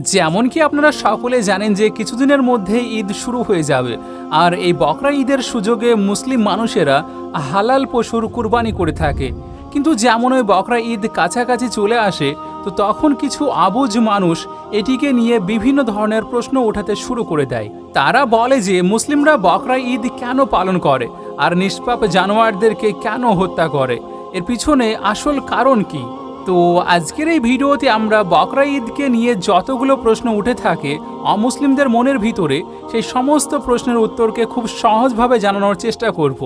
যেমন কি আপনারা সকলে জানেন যে কিছুদিনের মধ্যে ঈদ শুরু হয়ে যাবে। আর এই বকরা ঈদের সুযোগে মুসলিম মানুষেরা হালাল পশুর কুরবানি করে থাকে। কিন্তু যেমন ওই বকরা ঈদ কাছাকাছি চলে আসে, তো তখন কিছু আবুজ মানুষ এটিকে নিয়ে বিভিন্ন ধরনের প্রশ্ন ওঠাতে শুরু করে দেয়। তারা বলে যে, মুসলিমরা বকরা ঈদ কেন পালন করে? আর নিষ্পাপ জানোয়ারদেরকে কেন হত্যা করে? এর পিছনে আসল কারণ কি? তো আজকের এই ভিডিওতে আমরা বকরা ঈদকে নিয়ে যতগুলো প্রশ্ন উঠে থাকে, অমুসলিমদের মনের ভিতরে সেই সমস্ত প্রশ্নের উত্তরকে খুব সহজভাবে জানানোর চেষ্টা করব।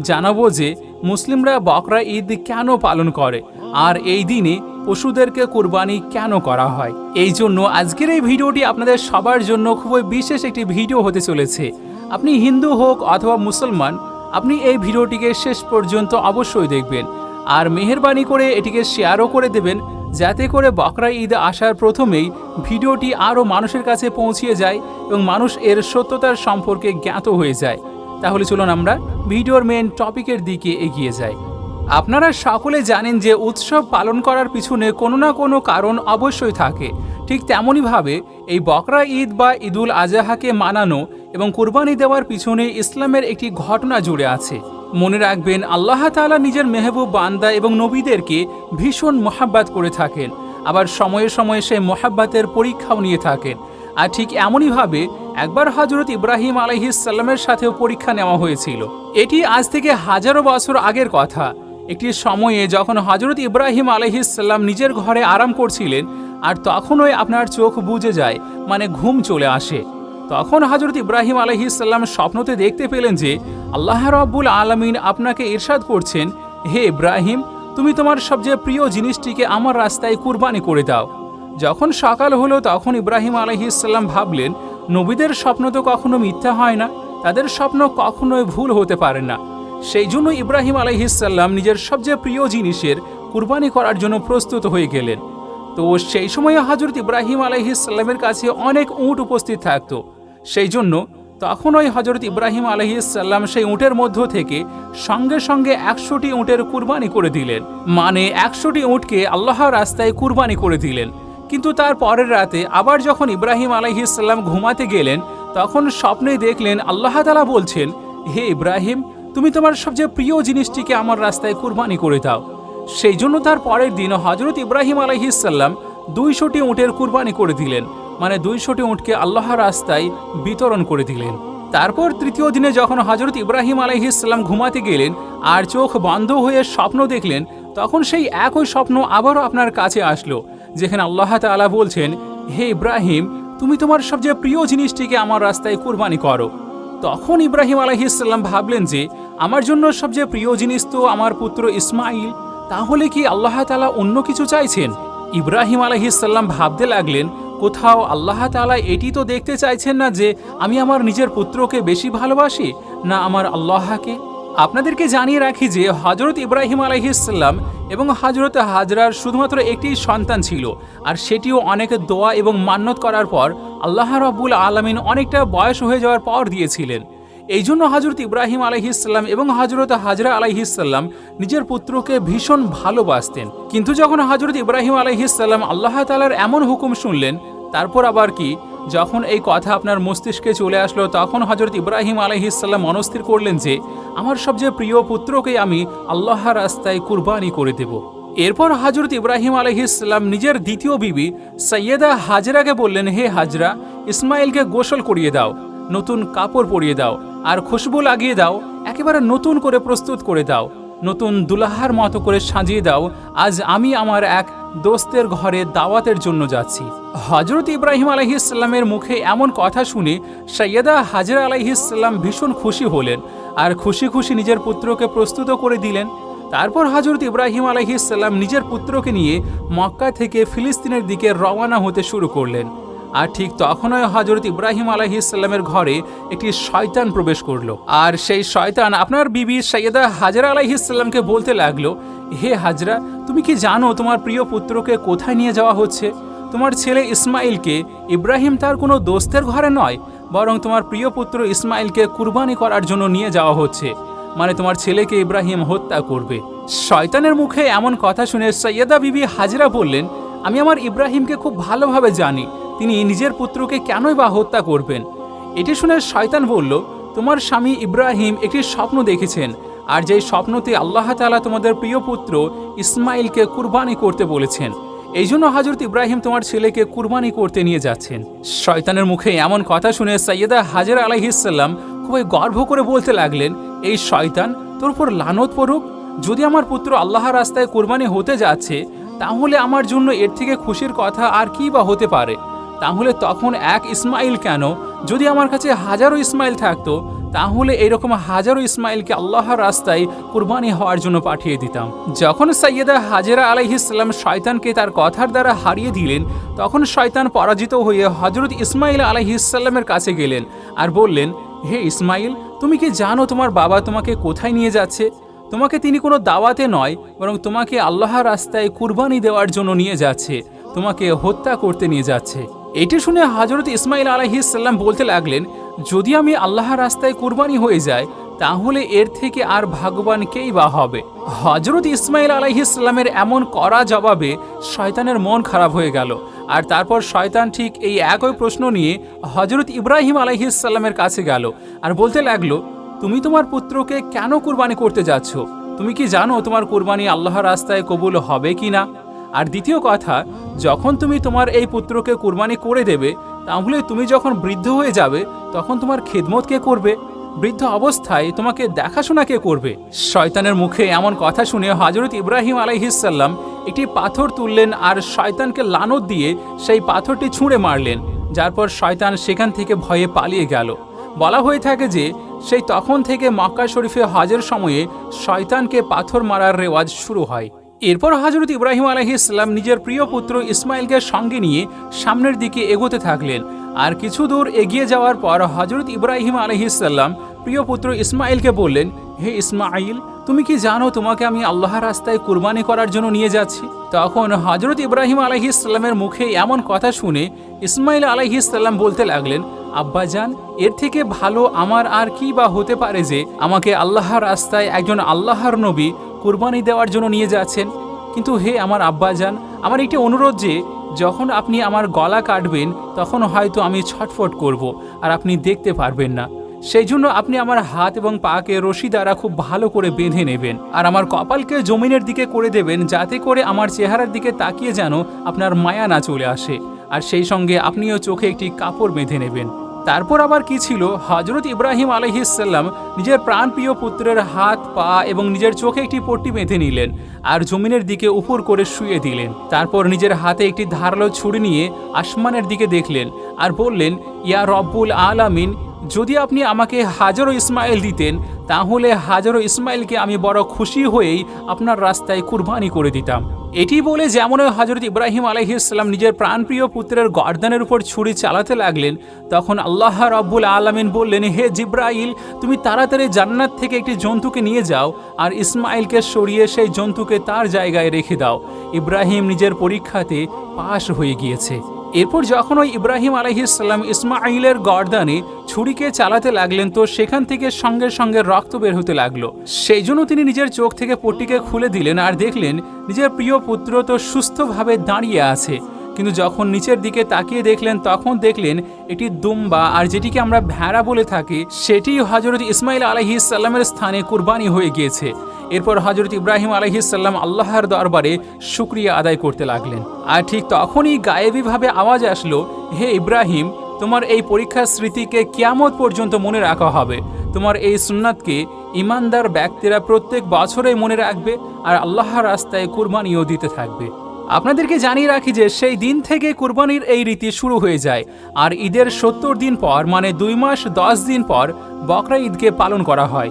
জানাব যে মুসলিমরা বকরা ঈদ কেন পালন করে? আর এই দিনে পশুদেরকে কোরবানি কেন করা হয়? এই জন্য আজকের এই ভিডিওটি আপনাদের সবার জন্য খুবই বিশেষ একটি ভিডিও হতে চলেছে। আপনি হিন্দু হোক অথবা মুসলমান, আপনি এই ভিডিওটিকে শেষ পর্যন্ত অবশ্যই দেখবেন। আর মেহেরবানি করে এটিকে শেয়ারও করে দেবেন, যাতে করে বকরা ঈদ আসার প্রথমেই ভিডিওটি আরও মানুষের কাছে পৌঁছিয়ে যায় এবং মানুষ এর সত্যতার সম্পর্কে জ্ঞাত হয়ে যায়। তাহলে চলুন আমরা ভিডিওর মেন টপিকের দিকে এগিয়ে যাই। আপনারা সকলে জানেন যে উৎসব পালন করার পিছনে কোনো না কোনো কারণ অবশ্যই থাকে। ঠিক তেমনইভাবে এই বকরা ঈদ বা ঈদুল আজাহাকে মানানো এবং কুরবানি দেওয়ার পিছনে ইসলামের একটি ঘটনা জুড়ে আছে। মনে রাখবেন, আল্লাহ তাআলা নিজের মেহবুব বান্দা এবং নবীদেরকে ভীষণ মোহাব্বাত করে থাকেন। আবার সময়ে সময়ে সেই মোহাব্বাতের পরীক্ষাও নিয়ে থাকেন। আর ঠিক এমনইভাবে একবার হজরত ইব্রাহিম আলহিসাল্লামের সাথেও পরীক্ষা নেওয়া হয়েছিল। এটি আজ থেকে হাজারো বছর আগের কথা। একটি সময়ে যখন হজরত ইব্রাহিম আলহিসাল্লাম নিজের ঘরে আরাম করছিলেন, আর তখনই আপনার চোখ বুজে যায় মানে ঘুম চলে আসে। তখন হজরত ইব্রাহিম আলহিসাল্লাম স্বপ্নতে দেখতে পেলেন যে, আল্লাহ রব্বুল আলমিন আপনাকে ইরশাদ করছেন, হে ইব্রাহিম, তুমি তোমার সবচেয়ে প্রিয় জিনিসটিকে আমার রাস্তায় কুরবানি করে দাও। যখন সকাল হলো, তখন ইব্রাহিম আলহিসাল্লাম ভাবলেন নবীদের স্বপ্ন তো কখনো মিথ্যা হয় না, তাদের স্বপ্ন কখনোই ভুল হতে পারে না। সেই জন্য ইব্রাহিম আলহিসাল্লাম নিজের সবচেয়ে প্রিয় জিনিসের কুরবানি করার জন্য প্রস্তুত হয়ে গেলেন। তো সেই সময়ে হজরত ইব্রাহিম আলহিসাল্লামের কাছে অনেক উঁট উপস্থিত থাকতো। সেই জন্য তখন ওই হজরত ইব্রাহিম আলহিসাল্লাম সেই উঁটের মধ্য থেকে সঙ্গে সঙ্গে একশোটি উঁটের কুরবানি করে দিলেন। মানে একশোটি উঁটকে আল্লাহর রাস্তায় কুরবানি করে দিলেন। কিন্তু তার পরের রাতে আবার যখন ইব্রাহিম আলহিসাল্লাম ঘুমাতে গেলেন, তখন স্বপ্নে দেখলেন আল্লাহ তালা বলছেন, হে ইব্রাহিম, তুমি তোমার সবচেয়ে প্রিয় জিনিসটিকে আমার রাস্তায় কুরবানি করে দাও। সেই জন্য তার পরের দিন হজরত ইব্রাহিম আলহিসাল্লাম দুইশোটি উঁটের কুরবানি করে দিলেন মানে দুইশোটি উঁটকে আল্লাহ রাস্তায় বিতরণ করে দিলেন। তারপর তৃতীয় দিনে যখন হজরত ইব্রাহিম আলহিসাল্লাম ঘুমাতে গেলেন আর চোখ বন্ধ হয়ে স্বপ্ন দেখলেন, তখন সেই একই স্বপ্ন আবারও আপনার কাছে আসলো। যেখানে আল্লাহ তাআলা বলছেন, হে ইব্রাহিম, তুমি তোমার সবচেয়ে প্রিয় জিনিসটিকে আমার রাস্তায় কুরবানি করো। তখন ইব্রাহিম আলহিসাল্লাম ভাবলেন যে, আমার জন্য সবচেয়ে প্রিয় জিনিস তো আমার পুত্র ইসমাইল, তাহলে কি আল্লাহ তাআলা অন্য কিছু চাইছেন? ইব্রাহিম আলহিসাল্লাম ভাবতে লাগলেন, কোথাও আল্লাহ তাআলা এটি তো দেখতে চাইছেন না যে, আমি আমার নিজের পুত্রকে বেশি ভালোবাসি, না আমার আল্লাহকে? আপনাদেরকে জানিয়ে রাখি যে হজরত ইব্রাহিম আলহিসাল্লাম এবং হজরত হাজরার শুধুমাত্র একটি সন্তান ছিল, আর সেটিও অনেক দোয়া এবং মান্যত করার পর আল্লাহ রব্বুল আলমিন অনেকটা বয়স হয়ে যাওয়ার পর দিয়েছিলেন। এই জন্য হজরত ইব্রাহিম আলহিসাল্লাম এবং হজরত হাজরা আলহিসাল্লাম নিজের পুত্রকে ভীষণ ভালোবাসতেন। কিন্তু যখন হজরত ইব্রাহিম আলহিসাল্লাম আল্লাহ তালার এমন হুকুম শুনলেন, তারপর আবার কি? যখন এই কথা আপনার মস্তিষ্কে চলে আসলো, তখন হজরত ইব্রাহিম আলহিসাল্লাম মনস্থির করলেন যে, আমার সবচেয়ে প্রিয় পুত্রকে আমি আল্লাহর রাস্তায় কুরবানি করে দেব। এরপর হজরত ইব্রাহিম আলহিসাল্লাম নিজের দ্বিতীয় বিবি সৈয়দা হাজরাকে বললেন, হে হাজরা, ইসমাইলকে গোসল করিয়ে দাও, নতুন কাপড় পরিয়ে দাও, আর খুশবু লাগিয়ে দাও, একেবারে নতুন করে প্রস্তুত করে দাও। নতুন দুলাহার মতো করে সাজিয়ে দাও, আজ আমি আমার এক দোস্তের ঘরে দাওয়াতের জন্য যাচ্ছি। হজরত ইব্রাহিম আলহিসাল্লামের মুখে এমন কথা শুনে সৈয়দা হাজরা আলহিসাল্লাম ভীষণ খুশি হলেন আর খুশি খুশি নিজের পুত্রকে প্রস্তুত করে দিলেন। তারপর হজরত ইব্রাহিম আলহিসাল্লাম নিজের পুত্রকে নিয়ে মক্কা থেকে ফিলিস্তিনের দিকে রওনা হতে শুরু করলেন। আর ঠিক তখনই হজরত ইব্রাহিম আলাইহিসাল্লামের ঘরে একটি শয়তান প্রবেশ করল। আর সেই শয়তান আপনার বিবি সৈয়দা হাজরা আলাইহিসাল্লামকে বলতে লাগল, হে হাজরা, তুমি কি জানো তোমার প্রিয় পুত্রকে কোথায় নিয়ে যাওয়া হচ্ছে? তোমার ছেলে ইসমাইলকে ইব্রাহিম তার কোনো দোস্তের ঘরে নয়, বরং তোমার প্রিয় পুত্র ইসমাইলকে কুরবানি করার জন্য নিয়ে যাওয়া হচ্ছে। মানে তোমার ছেলেকে ইব্রাহিম হত্যা করবে। শয়তানের মুখে এমন কথা শুনে সৈয়দা বিবি হাজরা বললেন, আমি আমার ইব্রাহিমকে খুব ভালোভাবে জানি তিনি নিজের পুত্রকে কেনই বা হত্যা করবেন? এটি শুনে শয়তান বলল, তোমার স্বামী ইব্রাহিম একটি স্বপ্ন দেখেছেন, আর যেই স্বপ্নতে আল্লাহ তাআলা তোমাদের প্রিয় পুত্র ইসমাইলকে কুরবানি করতে বলেছেন। এই জন্য হাজরত ইব্রাহিম তোমার ছেলেকে কুরবানি করতে নিয়ে যাচ্ছেন। শয়তানের মুখে এমন কথা শুনে সৈয়দা হাজার আলাইহিসাল্লাম খুবই গর্ব করে বলতে লাগলেন, এই শয়তান, তোর উপর লানত পড়ুক। যদি আমার পুত্র আল্লাহর রাস্তায় কুরবানি হতে যাচ্ছে, তাহলে আমার জন্য এর থেকে খুশির কথা আর কি বা হতে পারে? তাহলে তখন এক ইসমাইল কেন? যদি আমার কাছে হাজারো ইসমাইল থাকতো, তাহলে এরকম হাজারো ইসমাইলকে আল্লাহর রাস্তায় কুরবানি হওয়ার জন্য পাঠিয়ে দিতাম। যখন সৈয়দা হাজেরা আলাইহিসাল্লাম শয়তানকে তার কথার দ্বারা হারিয়ে দিলেন, তখন শয়তান পরাজিত হয়ে হজরত ইসমাইল আলাইহিসাল্লামের কাছে গেলেন আর বললেন, হে ইসমাইল, তুমি কি জানো তোমার বাবা তোমাকে কোথায় নিয়ে যাচ্ছে? তোমাকে তিনি কোনো দাওয়াতে নয়, বরং তোমাকে আল্লাহর রাস্তায় কুরবানি দেওয়ার জন্য নিয়ে যাচ্ছে। তোমাকে হত্যা করতে নিয়ে যাচ্ছে। এটি শুনে হজরত ইসমাইল আলাইহিসাল্লাম বলতে লাগলেন, যদি আমি আল্লাহর রাস্তায় কুরবানি হয়ে যায় তাহলে এর থেকে আর ভাগবান কেই বা হবে? হজরত ইসমাইল আলাইহিসাল্লামের এমন করা জবাবে শয়তানের মন খারাপ হয়ে গেল। আর তারপর শয়তান ঠিক এই একই প্রশ্ন নিয়ে হজরত ইব্রাহিম আলাইহিসাল্লামের কাছে গেল আর বলতে লাগল, তুমি তোমার পুত্রকে কেন কুরবানি করতে যাচ্ছ? তুমি কি জানো তোমার কুরবানি আল্লাহর রাস্তায় কবুল হবে কি না আর দ্বিতীয় কথা, যখন তুমি তোমার এই পুত্রকে কুরবানি করে দেবে, তাহলে তুমি যখন বৃদ্ধ হয়ে যাবে, তখন তোমার খেদমত কে করবে? বৃদ্ধ অবস্থায় তোমাকে দেখাশোনা কে করবে? শয়তানের মুখে এমন কথা শুনে হজরত ইব্রাহিম আলাইহিসাল্লাম একটি পাথর তুললেন আর শয়তানকে লানত দিয়ে সেই পাথরটি ছুঁড়ে মারলেন। যার পর শয়তান সেখান থেকে ভয়ে পালিয়ে গেল। বলা হয়ে থাকে যে, সেই তখন থেকে মক্কা শরীফে হজের সময়ে শয়তানকে পাথর মারার রেওয়াজ শুরু হয়। এরপর হজরত ইব্রাহিম আলহিসাল্লাম নিজের প্রিয় পুত্র ইসমাইলকে সঙ্গে নিয়ে সামনের দিকে এগোতে থাকলেন। আর কিছু দূর এগিয়ে যাওয়ার পর হজরত ইব্রাহিম আলহিসাল্লাম প্রিয় পুত্র ইসমাইলকে বললেন, হে ইসমাইল, তুমি কি জানো তোমাকে আমি আল্লাহর রাস্তায় কুরবানি করার জন্য নিয়ে যাচ্ছি? তখন হজরত ইব্রাহিম আলহিসাল্লামের মুখে এমন কথা শুনে ইসমাইল আলহিসাল্লাম বলতে লাগলেন আব্বাজান এর থেকে ভালো আমার আর কি বা হতে পারে যে আমাকে আল্লাহর রাস্তায় একজন আল্লাহর নবী কুরবানি দেওয়ার জন্য নিয়ে যাচ্ছেন। কিন্তু হে আমার আব্বাজান, আমার একটি অনুরোধ যে, যখন আপনি আমার গলা কাটবেন, তখন হয়তো আমি ছটফট করব আর আপনি দেখতে পারবেন না। সেই জন্য আপনি আমার হাত এবং পাকে রশি দ্বারা খুব ভালো করে বেঁধে নেবেন আর আমার কপালকে জমিনের দিকে করে দেবেন, যাতে করে আমার চেহারার দিকে তাকিয়ে যেন আপনার মায়া না চলে আসে। আর সেই সঙ্গে আপনিও চোখে একটি কাপড় বেঁধে নেবেন। তারপর আবার কি ছিল? হজরত ইব্রাহিম আলহিসাল্লাম নিজের প্রাণপ্রিয় পুত্রের হাত, পা এবং নিজের চোখে একটি পট্টি বেঁধে নিলেন আর জমিনের দিকে উপর করে শুয়ে দিলেন। তারপর নিজের হাতে একটি ধারালো ছুরি নিয়ে আসমানের দিকে দেখলেন আর বললেন, ইয়া রব্বুল আলামিন, যদি আপনি আমাকে হাজারো ইসমাইল দিতেন তাহলে হাজারো ইসমাইলকে আমি বড় খুশি হয়েই আপনার রাস্তায় কুরবানি করে দিতাম। এটি বলে যেমন হজরত ইব্রাহিম আলহিসাল্লাম নিজের প্রাণপ্রিয় পুত্রের গর্দানের উপর ছুরি চালাতে লাগলেন, তখন আল্লাহ রব্বুল আলমিন বললেন, হে জিব্রাইল, তুমি তাড়াতাড়ি জান্নাত থেকে একটি জন্তুকে নিয়ে যাও আর ইসমাইলকে সরিয়ে সেই জন্তুকে তার জায়গায় রেখে দাও। ইব্রাহিম নিজের পরীক্ষাতে পাশ হয়ে গিয়েছে। এরপর যখন ওই ইব্রাহিম আলহিসাল্লাম ইসমাইলের গর্দানে ছুরিকে চালাতে লাগলেন তো সেখান থেকে সঙ্গে সঙ্গে রক্ত বের হতে লাগল। সেই জন্য তিনি নিজের চোখ থেকে পট্টিকে খুলে দিলেন আর দেখলেন নিজের প্রিয় পুত্র তো সুস্থভাবে দাঁড়িয়ে আছে। কিন্তু যখন নিচের দিকে তাকিয়ে দেখলেন, তখন দেখলেন এটি দুম্বা আর যেটিকে আমরা ভেড়া বলে থাকি, সেটি হজরত ইসমাইল আলহিসাল্লামের স্থানে কুরবানি হয়ে গিয়েছে। এরপর হজরত ইব্রাহিম আলহিসাল্লাম আল্লাহর দরবারে শুক্রিয়া আদায় করতে লাগলেন। আর ঠিক তখনই গায়েবীভাবে আওয়াজ আসলো, হে ইব্রাহিম তোমার এই পরীক্ষার স্মৃতিকে কিয়ামত পর্যন্ত মনে রাখা হবে। তোমার এই সুন্নাতকে ইমানদার ব্যক্তিরা প্রত্যেক বছরেই মনে রাখবে আর আল্লাহর রাস্তায় কুরবানিও দিতে থাকবে। আপনাদেরকে জানিয়ে রাখি যে সেই দিন থেকে কুরবানির এই রীতি শুরু হয়ে যায় আর ঈদের সত্তর দিন পর মানে দুই মাস দশ দিন পর বকরা ঈদকে পালন করা হয়।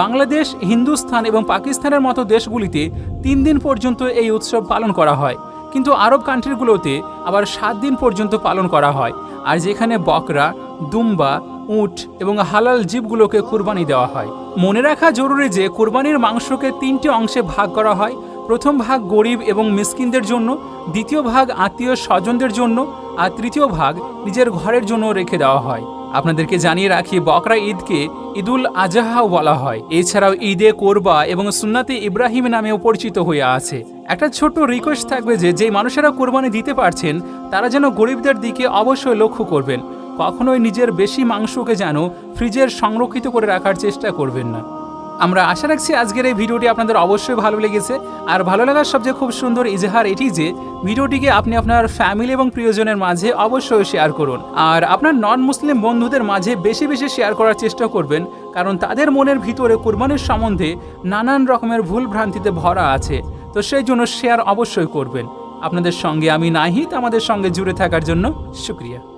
বাংলাদেশ, হিন্দুস্তান এবং পাকিস্তানের মতো দেশগুলিতে তিন দিন পর্যন্ত এই উৎসব পালন করা হয়। কিন্তু আরব কান্ট্রিগুলোতে আবার সাত দিন পর্যন্ত পালন করা হয়। আর যেখানে বকরা, দুম্বা, উট এবং হালাল জীবগুলোকে কুরবানি দেওয়া হয়। মনে রাখা জরুরি যে কুরবানির মাংসকে তিনটি অংশে ভাগ করা হয়। প্রথম ভাগ গরিব এবং মিসকিনদের জন্য, দ্বিতীয় ভাগ আত্মীয় স্বজনদের জন্য, আর তৃতীয় ভাগ নিজের ঘরের জন্য রেখে দেওয়া হয়। আপনাদেরকে জানিয়ে রাখি, বকরা ঈদকে ঈদুল আজাহা বলা হয়। এছাড়াও ঈদে কোরবা এবং সুন্নাতে ইব্রাহিম নামেও পরিচিত হয়ে আছে। একটা ছোট্ট রিকোয়েস্ট থাকবে যে যে মানুষেরা কোরবানি দিতে পারছেন, তারা যেন গরিবদের দিকে অবশ্যই লক্ষ্য করবেন। কখনোই নিজের বেশি মাংসকে যেন ফ্রিজের সংরক্ষিত করে রাখার চেষ্টা করবেন না। আমরা আশা রাখছি আজকের এই ভিডিওটি আপনাদের অবশ্যই ভালো লেগেছে। আর ভালো লাগার সবচেয়ে খুব সুন্দর ইজহার এটি যে, ভিডিওটিকে আপনি আপনার ফ্যামিলি এবং প্রিয়জনের মাঝে অবশ্যই শেয়ার করুন। আর আপনার নন মুসলিম বন্ধুদের মাঝে বেশি বেশি শেয়ার করার চেষ্টা করবেন, কারণ তাদের মনের ভিতরে কোরবানির সম্বন্ধে নানান রকমের ভুল ভ্রান্তিতে ভরা আছে। তো সেই জন্য শেয়ার অবশ্যই করবেন। আপনাদের সঙ্গে আমি নাহিত আমাদের সঙ্গে জুড়ে থাকার জন্য শুক্রিয়া।